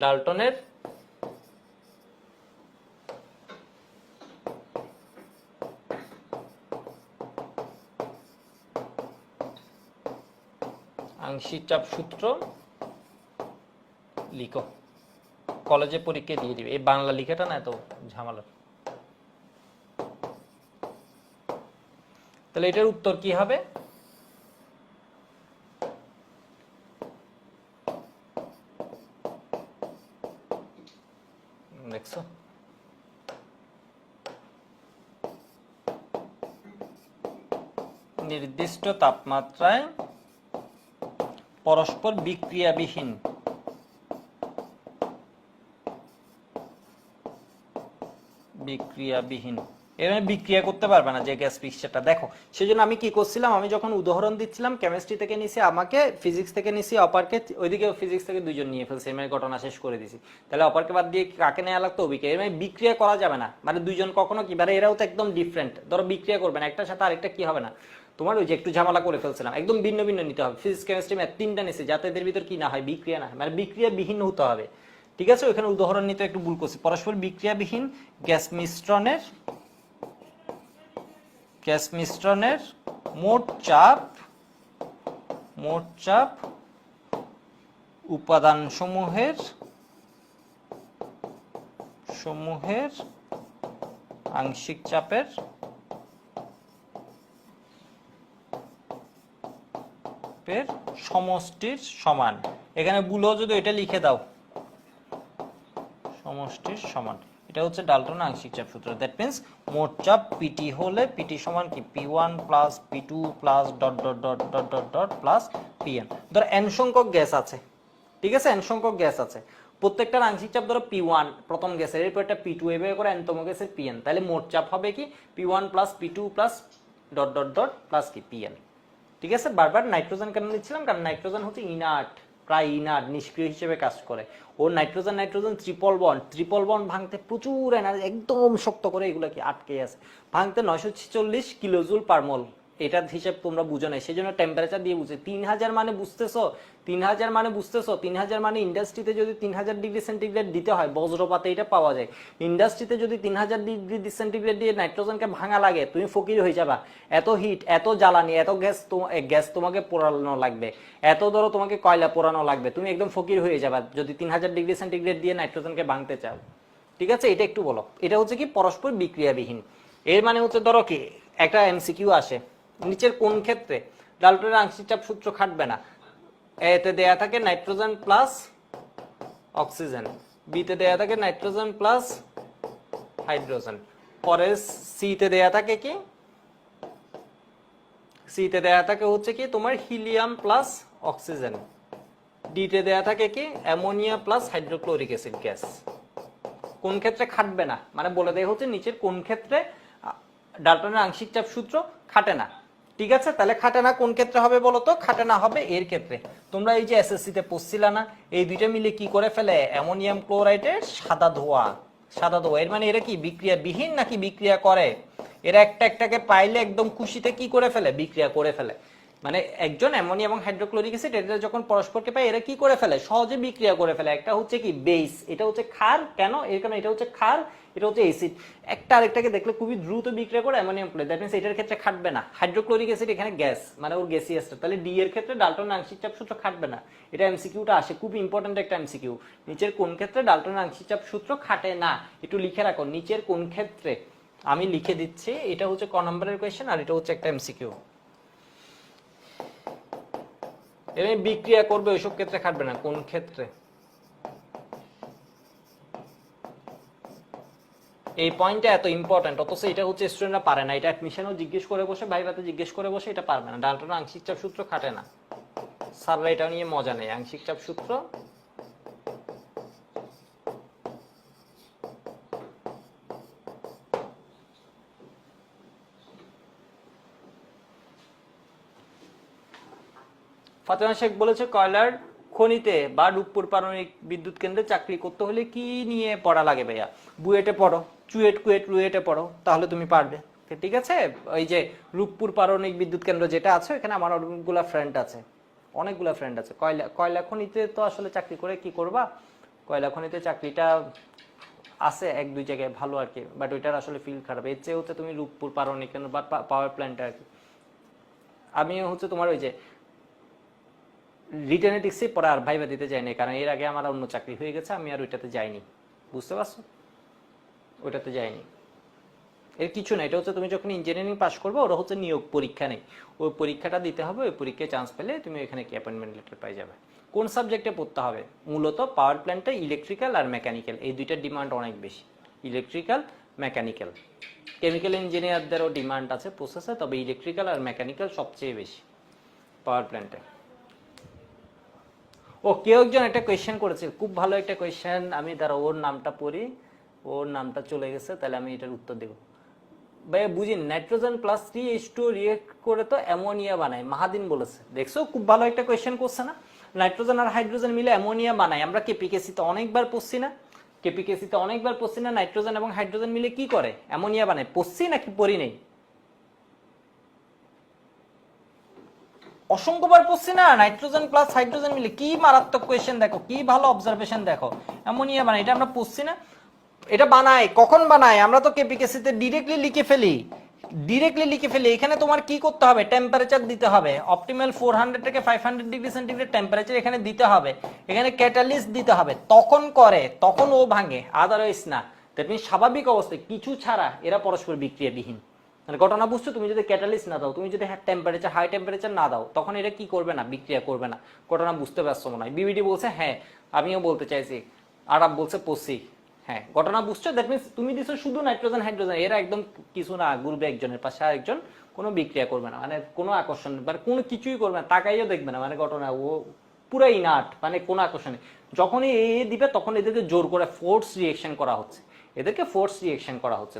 ডাল্টনের আংশিক চাপ সূত্র লিখো। কলেজে পরীক্ষা দিয়ে দিবে। এই বাংলা লিখাটা না এত ঝামেলা তাহলে এটার উত্তর কি হবে? দেখছ নির্দিষ্ট তাপমাত্রায় পরস্পর বিক্রিয়াবিহীন। বিক্রিয়াবিহীন। মানে বিক্রিয়া করতে পারবে না যে গ্যাস মিক্সচারটা দেখো, সেজন্য আমি কি করছিলাম? আমি যখন উদাহরণ দিচ্ছিলাম কেমিস্ট্রি থেকে নিছি, আমাকে ফিজিক্স থেকে নিছি অপারকে ওইদিকে ফিজিক্স থেকে দুইজন নিয়ে ফেলছে এর ঘটনা শেষ করে দিছি। তাহলে অপারকে বাদ দিয়ে কাকে নেওয়া লাগতো? এর মানে বিক্রিয়া করা যাবে না। মানে দুইজন কখনো কি? মানে এরাও তো একদম ডিফারেন্ট ধরো বিক্রিয়া করবে না, একটার সাথে আরেকটা কি হবে না? তোমার ওই যে একটু ঝামেলা করে ফেলছিলাম। একদম ভিন্ন ভিন্ন নিতে হবে। ফিজিক্স কেমিস্ট্রি ম্যাথ তিনটা নিছি, যাতে এদের ভিতর কি না হয়, বিক্রিয়া না হয়। মানে বিক্রিয়া বিহীন হতে হবে। ঠিক আছে? ওখানে উদাহরণ নিতে একটু ভুল করছি। পরস্পর বিক্রিয়াবিহীন গ্যাস মিশ্রণের গ্যাস মিশ্রণের মোট চাপ মোট চাপ উপাদান সমূহের সমূহের আংশিক চাপের সমষ্টির সমান। এখানে বুলো যদি এটা লিখে দাও। সমষ্টির সমান। এটা হচ্ছে ডালটন আংশিক চাপ সূত্র। দ্যাট মিন্স মোট চাপ পিটি হলে পিটি সমান কি? P one plus P two plus dot dot dot dot dot dot plus PN ধর এন সংখ্যক গ্যাস আছে। ঠিক আছে? এন সংখ্যক গ্যাস আছে। প্রত্যেকটার আংশিক চাপ ধরো পি ওয়ান প্রথম গ্যাসের। এরপর একটা পি টু এভাবে করে এনতম গ্যাসের পিএন তাহলে মোট চাপ হবে কি? P one plus P two plus dot dot dot plus কি? পিএন ঠিক আছে? বারবার নাইট্রোজেন কেন নিচ্ছিলাম কারণ নাইট্রোজেন হচ্ছে ইনার্ট প্রায় ইনার, নিষ্ক্রিয় হিসেবে কাজ করে। ও নাইট্রোজেন নাইট্রোজেন, ত্রিপল বন ত্রিপল বন ভাঙতে প্রচুর এনার্জি একদম শক্ত করে এগুলো কি আটকে আছে। ভাঙতে নয়শো ছেচল্লিশ কিলোজুল পার মোল এটার হিসাব তোমরা বুঝো না সেই জন্য টেম্পারেচার দিয়ে বুঝে। তিন হাজার মানে বুঝতেছো? তিন হাজার মানে বুঝতেছো? তিন হাজার মানে ইন্ডাস্ট্রিতে যদি তিন হাজার ডিগ্রি সেন্টিগ্রেড দিতে হয়, বজ্রপাতে এটা পাওয়া যায়। ইন্ডাস্ট্রিতে যদি তিন হাজার ডিগ্রি সেন্টিগ্রেড দিয়ে নাইট্রোজেনকে ভাঙা লাগে, তুমি ফকির হয়ে যাবা। এত হিট এত জ্বালানি, এত গ্যাস গ্যাস তোমাকে পোড়ানো লাগবে। এত ধরো তোমাকে কয়লা পোড়ানো লাগবে। তুমি একদম ফকির হয়ে যাবা যদি তিন হাজার ডিগ্রি সেন্টিগ্রেড দিয়ে নাইট্রোজেনকে ভাঙতে চাও। ঠিক আছে? এটা একটু বলো। এটা হচ্ছে কি পরস্পর বিক্রিয়াবিহীন। এর মানে হচ্ছে ধরো কি, একটা এমসিকিউ আসে। নিচের কোন ক্ষেত্রে? ডালটনের আংশিক চাপ সূত্র খাটবে না। এতে দেয়া থাকে নাইট্রোজেন প্লাস অক্সিজেন। বিতে দেয়া থাকে নাইট্রোজেন প্লাস হাইড্রোজেন। পরে সিতে দেয়া থাকে কি? সিতে দেয়া থাকে হচ্ছে কি তোমার হিলিয়াম প্লাস অক্সিজেন। ডিতে দেয়া থাকে কি? Ammonia plus hydrochloric acid gas. কোন ক্ষেত্রে খাটবে না? মানে বলে দেয় হচ্ছে নিচের কোন ক্ষেত্রে ডাল্টনের আংশিক চাপ সূত্র খাটে না। ঠিক আছে? তাহলে খাটানা কোন ক্ষেত্রে হবে বলতো? তো খাটে না হবে এর ক্ষেত্রে। তোমরা এই যে এসএসসি তে পড়ছিলা না, এই দুইটা মিলে কি করে ফেলে? অ্যামোনিয়াম ক্লোরাইডের সাদা ধোয়া। সাদা ধোয়া। এর মানে এরা কি? বিক্রিয়া বিহীন নাকি বিক্রিয়া করে? এরা একটা একটাকে পাইলে একদম খুশিতে কি করে ফেলে? বিক্রিয়া করে ফেলে। মানে একজন অ্যামোনিয়া এবং হাইড্রোক্লোরিক অ্যাসিড এটা যখন পরস্পরকে পায়, এরা কি করে ফেলে? সহজে বিক্রিয়া করে ফেলে। একটা হচ্ছে কি? বেস। এটা হচ্ছে ক্ষার। কেন? এর কারণে এটা হচ্ছে ক্ষার, এটা হচ্ছে অ্যাসিড। একটা আরেকটাকে দেখলে খুবই দ্রুত বিক্রিয়া করে অ্যামোনিয়াম ক্লোরাইড দ্যাট মিন্স এটার ক্ষেত্রে খাটবে না। হাইড্রোক্লোরিক অ্যাসিড এখানে গ্যাস মানে ওর গ্যাসিয়াসটা তাহলে ডি এর ক্ষেত্রে ডাল্টন আংশিক চাপ সূত্র খাটবে না। এটা এমসিকিউটা আসে। খুব ইম্পর্টেন্ট একটা এমসিকিউ নিচের কোন ক্ষেত্রে ডাল্টন আংশিক চাপ সূত্র খাটে না? একটু লিখে রাখো। নিচের কোন ক্ষেত্রে? আমি লিখে দিচ্ছি। এটা হচ্ছে ক নম্বরের কোয়েশ্চেন আর এটা হচ্ছে একটা এমসিকিউ এমনি বিক্রিয়া করবে, ওইসব ক্ষেত্রে খাটবে না। কোন ক্ষেত্রে? এই পয়েন্টটা এত ইম্পর্টেন্ট অথচ এটা হচ্ছে স্টুডেন্টরা পারে না। এটা অ্যাডমিশনও জিজ্ঞেস করে বসে ভাইভাতে জিজ্ঞেস করে বসে, এটা পারবে না। ডাল্টন আংশিক চাপ সূত্র খাটে না। স্যাররা এটা নিয়ে মজা নেই। আংশিক চাপ সূত্র ফাতেমা শেখ বলেছে, কয়লার খনিতে বা রূপপুর পারমাণবিক বিদ্যুৎ কেন্দ্রে চাকরি করতে হলে কি নিয়ে পড়া লাগে ভাইয়া? বুয়েটে পড়ো, চুয়েট কুয়েট রুয়েটে পড়ো, তাহলে তুমি পারবে। ঠিক আছে? ওই যে রূপপুর পারমাণবিক বিদ্যুৎ কেন্দ্র যেটা আছে এখানে আমার অনেকগুলা ফ্রেন্ড আছে। অনেকগুলা ফ্রেন্ড আছে। কয়লা কয়লা খনিতে তো আসলে চাকরি করে কি করবা? কয়লা খনিতে চাকরিটা আছে এক, দুই জায়গায় ভালো আর কি বাট ওইটার আসলে ফিল খারাপ। এর চেয়ে হচ্ছে তুমি রূপপুর পারো কেন্দ্র বা পাওয়ার প্ল্যান্টটা আর কি। আমি হচ্ছে তোমার ওই যে রিটেনেটিক্সে পরে আর ভাইবা দিতে যাইনি, কারণ এর আগে আমার অন্য চাকরি হয়ে গেছে, আমি আর ওইটাতে যাইনি। বুঝতে পারছ? ওইটাতে যাইনি। এর কিছু না, এটা হচ্ছে তুমি যখন ইঞ্জিনিয়ারিং পাস করবে, ওরা হচ্ছে নিয়োগ পরীক্ষা নেই। ওই পরীক্ষাটা দিতে হবে, ওই পরীক্ষায় চান্স পেলে তুমি এখানে কি অ্যাপয়েন্টমেন্ট লেটার পাই যাবে। কোন সাবজেক্টে পড়তে হবে? মূলত পাওয়ার প্ল্যান্টে ইলেকট্রিক্যাল আর মেকানিক্যাল এই দুইটার ডিমান্ড অনেক বেশি। ইলেকট্রিক্যাল মেকানিক্যাল কেমিক্যাল ইঞ্জিনিয়ারদেরও ডিমান্ড আছে প্রসেসে তবে ইলেকট্রিক্যাল আর মেকানিক্যাল সবচেয়ে বেশি পাওয়ার প্ল্যান্টে ও, কেউ একজন একটা কোয়েশ্চেন করেছে। খুব ভালো একটা কোয়েশ্চেন আমি দাঁড়া ওর নামটা পড়ি। ওর নামটা চলে গেছে, তাহলে আমি এটার উত্তর দেবো। ভাই বুঝি nitrogen plus three H two react করে তো অ্যামোনিয়া বানায়। মাহাদিন বলেছে। দেখছ, খুব ভালো একটা কোয়েশ্চেন করছে না? নাইট্রোজেন আর হাইড্রোজেন মিলে অ্যামোনিয়া বানায়। আমরা কেপিকেসিতে অনেকবার পড়ছি না। কেপিকেসিতে অনেকবার পড়ছি না। নাইট্রোজেন এবং হাইড্রোজেন মিলে কি করে? অ্যামোনিয়া বানায়। পড়ছি নাকি পড়ি নেই? অসংখ্যবার পড়ছি না নাইট্রোজেন প্লাস হাইড্রোজেন মিলে কি মারাত্মক কোয়েশ্চেন দেখো, কি ভালো অবজারভেশন দেখো। অ্যামোনিয়া বানায়, এটা আমরা পড়ছি না। এটা বানায়, কখন বানায়? আমরা তো কেপিকেসিতে ডিরেক্টলি লিখে ফেলি। ডিরেক্টলি লিখে ফেলি, এখানে তোমার কি করতে হবে? টেম্পারেচার দিতে হবে। অপটিমাল ফোর হান্ড্রেড থেকে five hundred degree centigrade temperature এখানে দিতে হবে। এখানে ক্যাটালিস্ট দিতে হবে। তখন করে, তখন ও ভাঙে আদারওয়াইজ না। দ্যাট মিন স্বাভাবিক অবস্থায় কিছু ছাড়া এরা পরস্পর বিক্রিয়াবিহীন। মানে ঘটনা বুঝছ? তুমি যদি ক্যাটালিস্ট না দাও, তুমি যদি টেম্পারেচার হাই টেম্পারেচার না দাও, তখন এটা কি করবে না? বিক্রিয়া করবে না। ঘটনা বুঝতে পারছ মনে হয়। বিবিডি বলছে হ্যাঁ আমিও বলতে চাইছি। আরাব বলছে, পসি। হ্যাঁ ঘটনা বুঝছ? দ্যাট মিনস তুমি দিছো শুধু নাইট্রোজেন হাইড্রোজেন এরা একদম কিছু না গুলবে একজনের পাশে আরেকজন কোনো বিক্রিয়া করবে না। মানে কোনো আকর্ষণ মানে কোনো কিছুই করবে না, তাকাইও দেখবে না। মানে ঘটনা, ও পুরাই নাট মানে কোনো আকর্ষণ নেই যখনই এ দিবে, তখন এদেরকে জোর করে ফোর্স রিয়েকশন করা হচ্ছে। এদেরকে ফোর্স রিয়েকশন করা হচ্ছে।